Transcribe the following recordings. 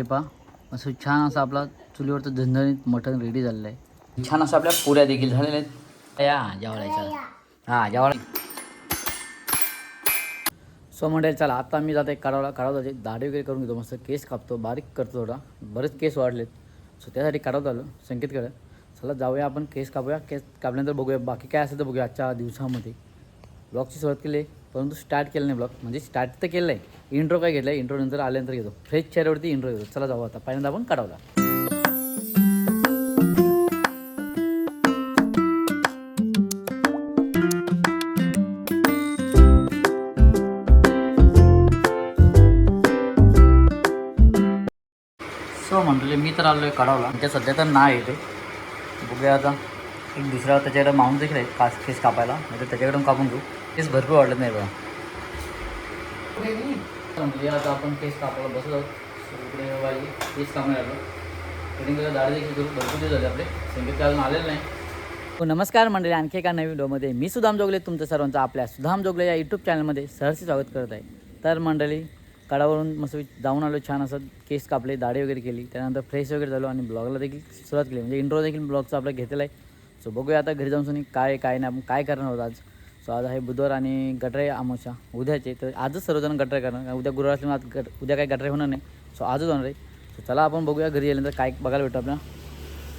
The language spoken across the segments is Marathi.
हे पहा असं छान असं आपला चुलीवरचं झणझणीत मटण रेडी झालेलं आहे छान असं आपल्या पुऱ्या देखील झालेल्या आहेत. या जेवायच्या हां जेवायला. सो मंडळी चला आता मी जाते काढावला काढावं जाते दाढी वगैरे करून घेतो. मस्त केस कापतो बारीक करतो थोडा. बरेच केस वाढलेत. सो त्यासाठी काढवत आलो संकेतकडे. चला जाऊया आपण केस कापूया. केस कापल्यानंतर बघूया बाकी काय असेल तर बघूया आजच्या दिवसामध्ये. ब्लॉगची सुरुवात केली आहे परंतु स्टार्ट केलं नाही ब्लॉग. म्हणजे स्टार्ट तर केलं आहे इंट्रो काय घेतलं इंट्रो नंतर आल्यानंतर घेतो. फ्रेश चेहऱ्यावरती इंट्रो घेतो. चला जाऊ आता. पहिल्यांदा आपण काढावला. सो म्हणतो मी तर आलो आहे काढावला. म्हणजे सध्या तर नाही येते बघूया आता. एक दुसरा त्याच्याकडे माऊन देखील आहे कास केस कापायला. म्हणजे त्याच्याकडून कापून घेऊ. केस भरपूर वाढत नाही बघा. म्हणजे आता आपण केस कापायला बसलो इकडे पाहिजे केस कामायला कटिंग दाढी देखील करू. भरपूर दिवस झाले आपले. संगीत काय अजून आलेलं नाही. हो नमस्कार मंडळी. आणखी एका नवीन व्हिडिओमध्ये मी सुधाम जोगले तुमचं सर्वांचं आपल्या सुधाम जोगले या यूट्यूब चॅनलमध्ये सहर्ष स्वागत करत आहे. तर मंडळी कडावरून मस्त जाऊन आलो छान असं केस कापले दाढी वगैरे केली. त्यानंतर फ्रेश वगैरे झालो आणि ब्लॉगला देखील सुरुवात केली. म्हणजे इंट्रो देखील ब्लॉगचा आपला घेतला आहे. सो बघूया आता घरी जाऊन सुनी काय काय नाही. आपण काय करणार आहोत आज? सो आज आहे बुधवार आणि गटरे आमोशा उद्याचे. तर आजच सर्वजण गटरे करणार. कारण उद्या गुरुवार असल्यामुळे आज गट उद्या काही गटरे होणार नाही. सो आजच होणार आहे. सो चला आपण बघूया घरी गेल्यानंतर काय बघायला भेटतं आपल्याला.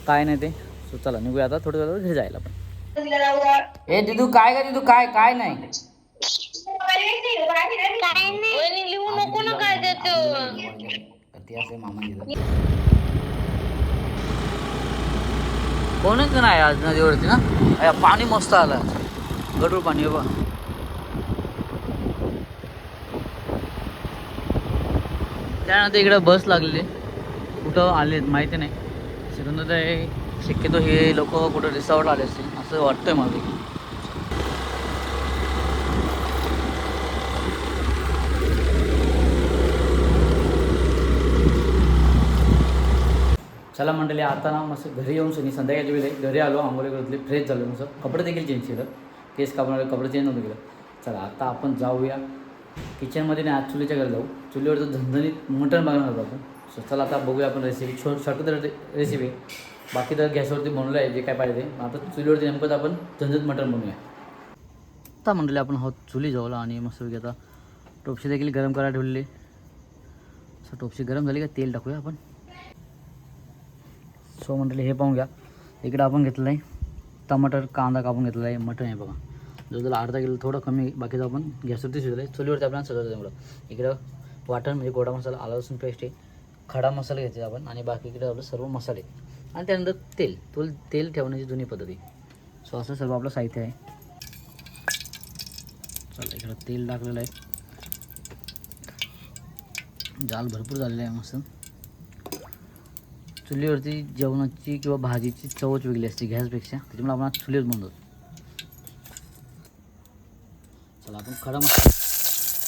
काय नाही ते. सो चला निघूया आता. थोडं थोडं घरी जायला पण ए दिदू काय का दिदू? काय काय नाही? लिहू नको ना काय त्याचं. ते असे मामा दिलं कोणच नाही आज नदीवरती ना? अया, पाणी मस्त आलं. गडूळ पाणी बा त्यानंतर इकडे बस लागलेली. कुठं आलेत माहिती नाही. सिकंदर शक्यतो हे लोक कुठं रिसॉर्ट आले असतील असं वाटतंय मला. चला मंडळी आता ना मस्त घरी येऊन सनी संध्याकाळच्या वेळेला घरी आलो आंघोळी करतले फ्रेश झालो मस्त. कपडे देखील चेंज केलं. केस कापणार कपडे चेंज नव्हतं केलं. चला आता आपण जाऊया. किचनमध्ये नाही आज चुलीच्या घरी जाऊ. चुलीवरचं झणझणीत मटण बघणार होतो आपण. सो चला आता बघूया आपण रेसिपी छो छोटी तर रेसिपी बाकी तर गॅसवरती बनवलं आहे जे काय पाहिजे ते. आता चुलीवरती नेमकंच आपण झणझणीत मटण बनवूया. आता मंडळी आपण आहोत चुली जवळ आणि मस्तपैकी आता टोपशी देखील गरम करायला ठेवलेली सो टोपशी गरम झाली का? तेल टाकूया आपण. सो म्हटलं हे पाहून घ्या. इकडं आपण घेतलं आहे टमाटर कांदा कापून घेतला आहे मटण आहे बघा. जो त्याला अर्धा किलो थोडं कमी बाकीचं आपण गॅसवरती शिजलं आहे चुलीवरती आपल्याला सगळं त्यामुळं इकडं वाटण म्हणजे गोडा मसाला आला लसूण पेस्ट आहे. खडा मसाला घ्यायचे आपण आणि बाकी इकडे आपलं सर्व मसाले. आणि त्यानंतर तेल. तुल तेल ठेवण्याची जुनी पद्धती. सो असं सर्व आपलं साहित्य आहे. चला इकडं तेल टाकलेलं आहे. जाल भरपूर झालेलं आहे मस्त. चुलीवरती जेवणाची किंवा भाजीची चवच वेगळी असते गॅसपेक्षा त्याच्यामुळे आपण चुलीवर बनवतो. चला, आपण खडा मसाला.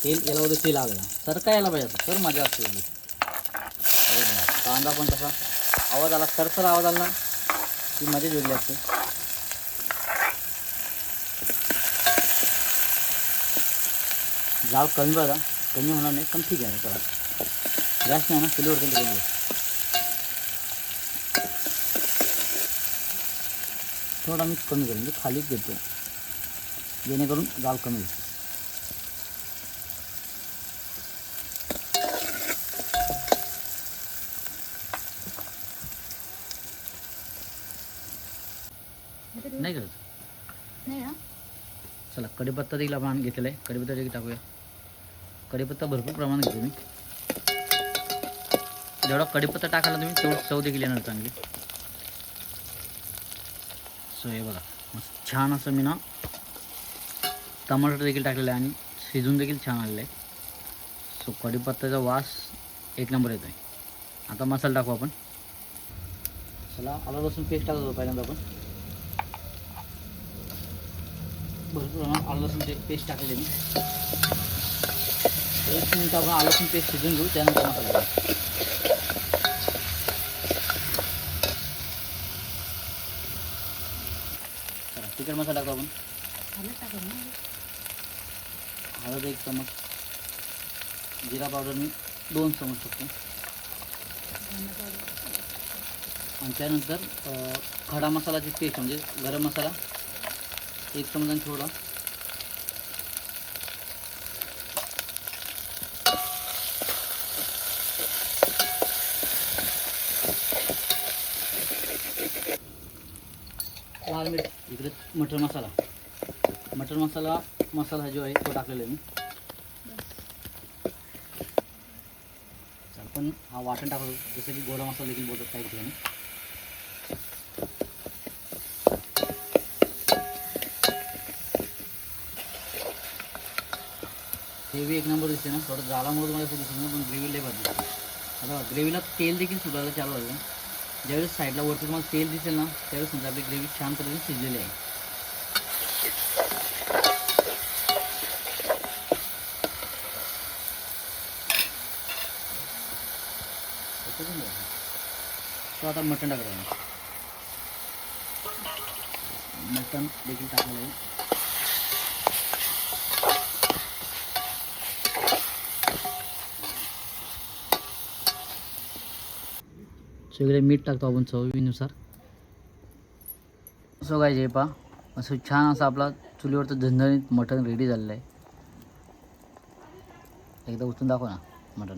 तेल याला वगैरे तेल आलं सर काय यायला पाहिजे मज़ा असते कांदा पण तसा. आवाज़ आला सर सर आवाज़ आला ना, ती मजाच वेगळी असते. कमी बघा. कमी होणार नाही, पण ठीक आहे, चला. गॅस नाही ना, चुलीवरती ते थोडा मी कमी करेन म्हणजे खालीच घेतो. जेणेकरून जाळ कमी होईल. नाही करत? नाही चला कढीपत्ता देखील आपण घेतलेला आहे. कढीपत्ता देखील टाकूया. कढीपत्ता भरपूर प्रमाणात घेतो मी. जेवढा कढीपत्ता टाकायला तुम्ही तेवढं चव देखील येणार चांगली. सो हे बघा. मस्त छान असं मी ना टमाटर देखील टाकलेलं आहे आणि शिजून देखील छान आलेलं आहे. सो कढीपत्त्याचा वास एक नंबर येतो आहे आता मसाला टाकू आपण. चला आला लसूण पेस्ट टाकतो पहिल्यांदा आपण. भरपूर प्रमाणात आलं लसूण ते पेस्ट टाकले मी. एक मिनिट आपण आलं लसूण पेस्ट शिजून घेऊ त्यानंतर मसाला टाकू. तिखट मसाला टाकतो आपण. हळद एक चमच. जिरा पावडर मी दोन चमच टाकतो. आणि त्यानंतर खडा मसालाची पेस्ट म्हणजे गरम मसाला एक चमचा आणि थोडा. लाल मिरच इकडे मटर मसाला. मटर मसाला मसाला जो आहे तो टाकलेला आहे मी. आपण हा वाटण टाकतो. जसं की गोडा मसाला देखील बोलतात काही ठिकाणी. ग्रेव्ही एक नंबर दिसते ना. थोडं जाळामुळे तुम्हाला असं दिसत नाही पण ग्रेव्ही लय भाजी आता ग्रेव्हीला तेल देखील सुटायला चालू झालं ज्यावेळेस साईडला वरती तुम्हाला तेल दिसेल ना त्यावेळेस समजा आपली ग्रेव्ही छान पद्धतीने शिजलेली आहे. तो आता मटण टाकलं मटन मटण देखील टाकलेलं आहे. सो इकडे मीठ टाकतो आपण चवीनुसार. सो काय जे पा असं छान असं आपला चुलीवरचं झणझणीत मटण रेडी झालेलं आहे. एकदा उचलून दाखव ना मटण.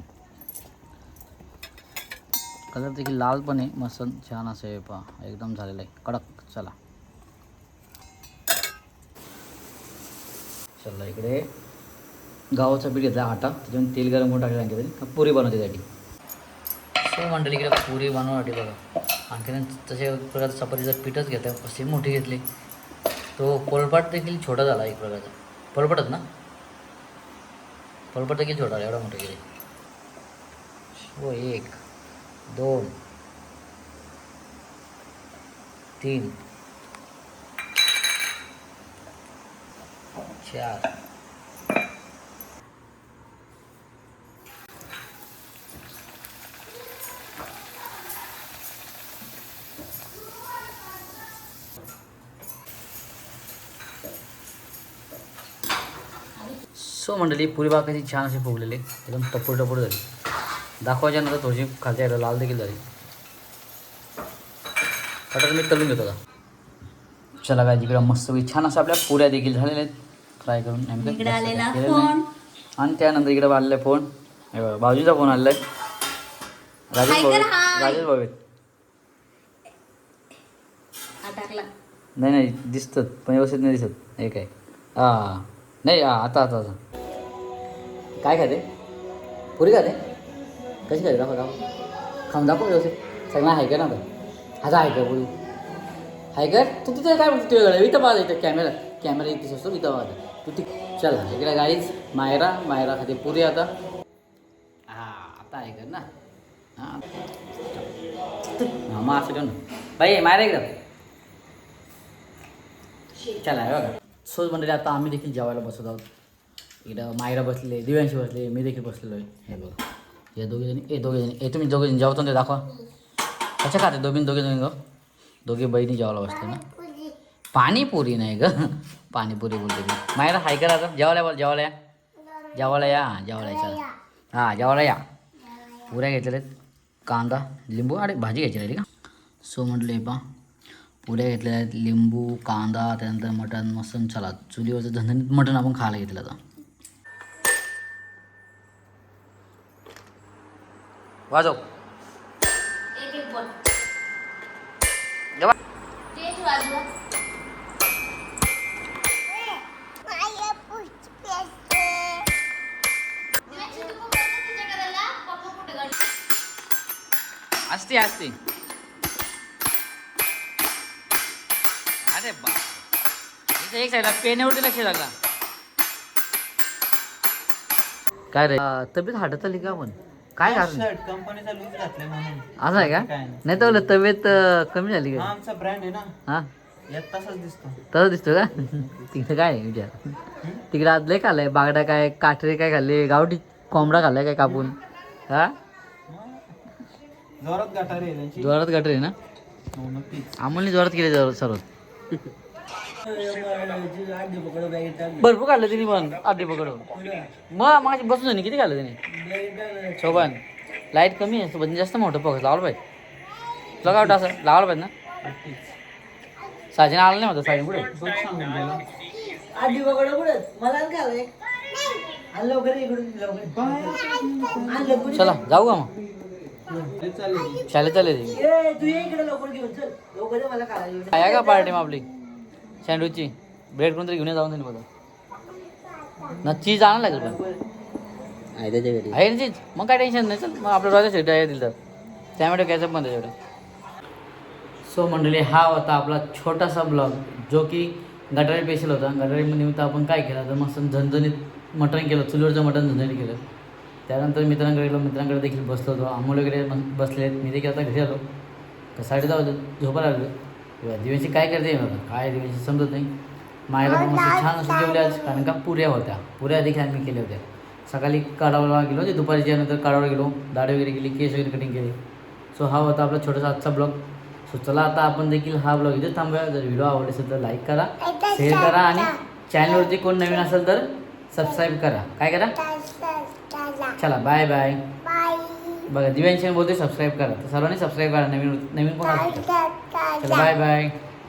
कलर देखील लाल पण आहे मस्त छान असं आहे पा एकदम झालेलं आहे. कडक चला. चला इकडे. गावाचा पीठ घेतला आटा त्याच्यामध्ये तेल गरम करून टाकलं आणखी पुरी बनवते त्यासाठी? सो मंडळी इकडे पुरी बनवण्यासाठी बघा. आणखीन तसे प्रकारचं चपातीचं पीठच घेतं कशी मोठी घेतली. तो पोलपाट देखील छोटा झाला एक प्रकारचा. पोलपाटच ना? पोलपाट देखील छोटा झाला एवढा मोठा गेले. हो एक दोन तीन चार सो मंडळी पुरी बागाची छान अशी फुगलेली. एकदम टपूर टपूर झाली. दाखवायच्या नंतर थोडीशी खालच्या यायला लाल देखील झाली. आता मी तळून घेतो का चला काय जिकडे मस्त छान असं आपल्या पुऱ्या देखील झालेल्या आहेत. फ्राय करून. आणि त्यानंतर इकडे आलेला फोन भाऊजीचा फोन आलेला आहे राजेश भाऊ. हाय. राजेश भाऊ टाकला. नाही नाही दिसतात पण व्यवस्थित नाही दिसत. हे काय? हां. नाही आता आता आता. काय खाते? पुरी खाते? कशी खाते? दाखव दाखव. खाऊन दाखव व्यवस्थित. सगळं आहे का ना आता? आता आहे का पुरी? आहे का? तू तिथे काय म्हणतो तुझ्याकडे इथं पाहा इथं कॅमेरा कॅमेरा इथे असतो इथं पाहा तू ती चल इकडे गाईच मायरा मायरा खाते पुरी आता. हां आता आहे का ना? हां. मग असं ठेव ना. बाई मायरा एकदम चला हे बघा. सोच मंडळी आता आम्ही देखील जेवायला बसत आहोत. इकडं मायरा बसले दिव्यांशी बसले मी देखील बसलेलो आहे. हे बघा. हे दोघे जणी ए दोघे जणी ए तुम्ही दोघे जणी जेवतो ना ते दाखवा. कशा खाते दोघी दोघे जणी ग? दोघे बहिणी जेवायला बसते ना? पाणीपुरी नाही ग. पाणीपुरी बोलते मी. मायरा हाय करा आता. जेवायला बोल जेवायला या. जेवायला या. जेवायला या चला. हां जेवायला या. पुऱ्या घेतलेल्या आहेत. कांदा लिंबू आणि भाजी घ्यायची राहिली का? सो म्हटले पा पुऱ्या घेतलेल्या आहेत लिंबू कांदा त्यानंतर मटण मसन चला चुलीवरचं झणझणीत मटण आपण खायला घेतलं आता. वाजव. एक एक बोल. जेव्हा तेच वाजवा. असते असते अरे बा इथं एक साईडला पेण्यावरती लक्ष लागला. काय रे? तब्येत हाटत आली का पण काय कारण? कंपनीचा लूज घातलाय म्हणून. असं आहे का? काय नाही. तर बोललं तब्येत कमी झाली का? आमचा ब्रँड आहे ना. हा? तसाच दिसतो. तसं दिसतो का? तिकडे काय आहे विचार? तिकडे आज लय खाल्लंय. बागडा काय काठरे काय खाल्ले गावठी कोंबडा खाल्लाय काय कापून? हा? जोरात त्यांची. जोरात काठरे ना? हो अमोलने जोरात केले जोरात सर्व भरपूर काढलं तिने पण आधी पकडून. मग माझी बसून झाली किती खाल्लं तिने? शोभन लाइट कमी आहे सोबत जास्त मोठं फोकस लावलं पाहिजे तुला काय वाटतं असं लावायला पाहिजे ना. साजीन आलं नाही होतं साजीन आधी मला पुढे. चला जाऊ का मग? शाळेत चालले. ते ए, तू ये इकडे लवकर घेऊन चल. लवकर ये, मला खायला घेऊन ये. आहे का पार्टी मग आपली सँडविचची ब्रेड कोणतरी घेऊन ये जाऊन त्यांनी बघा. ना चीज आणायला लागेल पण. आहे त्याच्या घरी. आहे ना चीज मग काय टेन्शन नाही चल. मग आपल्या रोजच्या शेट आहे दिलं तर टॅमॅटो कॅचअप पण त्याच्याकडे. सो मंडळी हा होता आपला छोटासा ब्लॉग जो की गटारी स्पेशल होता. गटारी निमित्त आपण काय केलं? तर मस्त झणझणीत मटण केलं चुलीवरचं मटण झणझणीत केलं. त्यानंतर मित्रांकडे गेलो मित्रांकडे देखील बसलो होतो. अमोल वगैरे बस- बसलेत. मी देखील आता घरी आलो. तर साडे वाजत झोपायला आलो तेव्हा दिव्यांशी काय करते मला काय दिव्यांशी समजत नाही. मायला पण मस्त छान असं जेवले आज कारण का पुऱ्या होत्या. पुऱ्या देखील आम्ही केल्या होत्या. सकाळी काढावला गेलो म्हणजे दुपारच्या नंतर काढावला गेलो. दाढी वगैरे केली केस वगैरे कटिंग केली. सो हा होता आपला छोटासा आजचा ब्लॉग सो चला आता आपण देखील हा ब्लॉग इथे थांबूया. जर व्हिडिओ आवडले असेल तर लाईक करा शेअर करा आणि चॅनलवरती कोण नवीन असेल तर सबस्क्राईब करा. काय करा? चला बाय बाय बघा दिव्यांशी बोलते सबस्क्राईब करा. तर सर्वांनी सबस्क्राईब करा. नवीन नवीन कोण. चला बाय बाय